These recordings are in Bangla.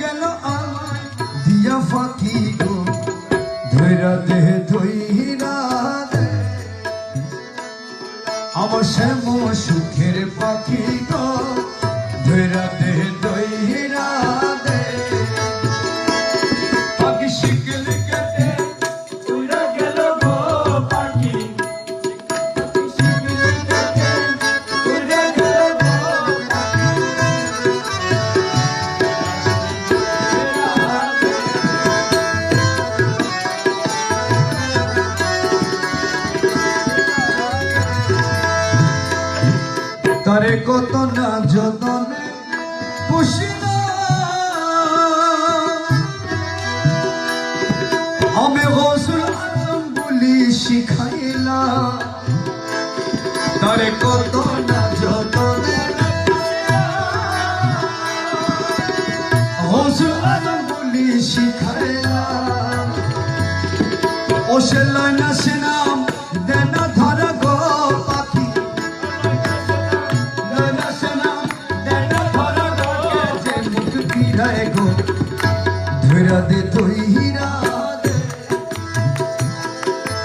গেল আমার দিয়া ফাঁকি গো। ধৈরা দেহ ধৈরা দে। আমার শ্যাম সুখের পাখি গো। ধৈরা দেহ তারে কত না যতনে পুষিল আমি হসুল আলম বলি শিখাইলা। তারে কত না যতনে হসুল আলম বলি শিখাইলা। ও সে সে ধৈরা দে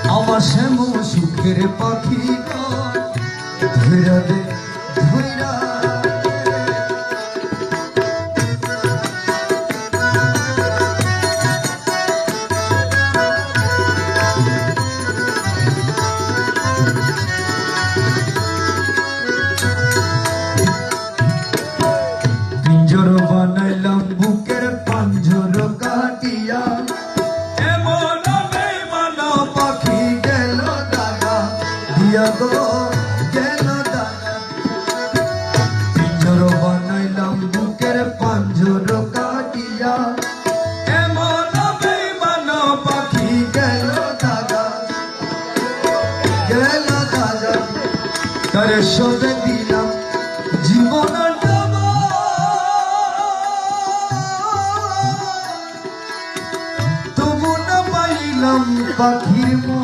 আমার শ্যাম সুখের পাখি ধৈরা দে দিয়া গো পিঞ্জর বানাইলাম, বুকের পাঞ্জর কাটিয়া। এমন বেইমান পাখি গেল দাগা গেল দাগা তারে সবে দিলাম জীবন তবু না পাইলাম পাখির মো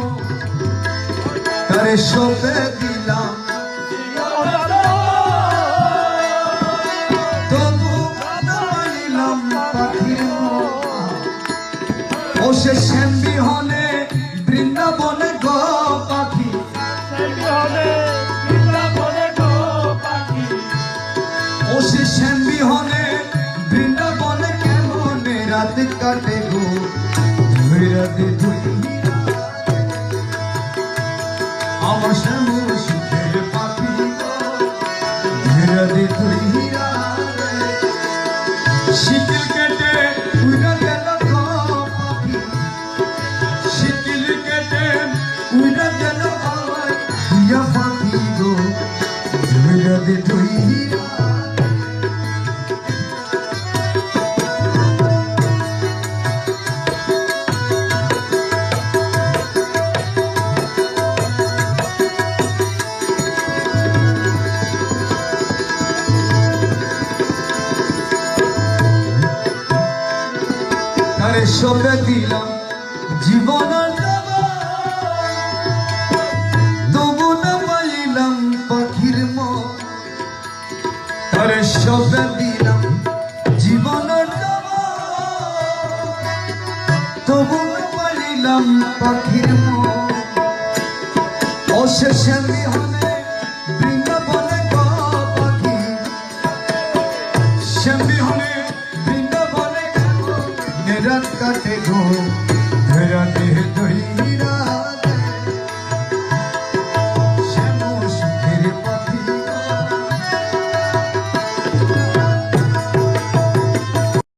তারে সবে দিলাম। তবু না পাইলাম পাখির ও সে শ্যাম বিহনে বৃন্দাবনে গো পাখি। ও সে শ্যাম বৃন্দাবনে কেমনে রাত কাটে গো? ধৈরা দে আমার শ্যাম সুখের পাখি ধৈরা ধৈরা শিকিল কেটে উড়া গেল পাখি শিকিল কেটে উড়া গেল আমার দিয়া পাখি গো ধৈরা ধৈরা তারে সবে দিলাম জীবন পাখির তারে সবে দিলাম জীবন তবু না পাইলাম পাখির অশেষে বিহনে কাটে গো।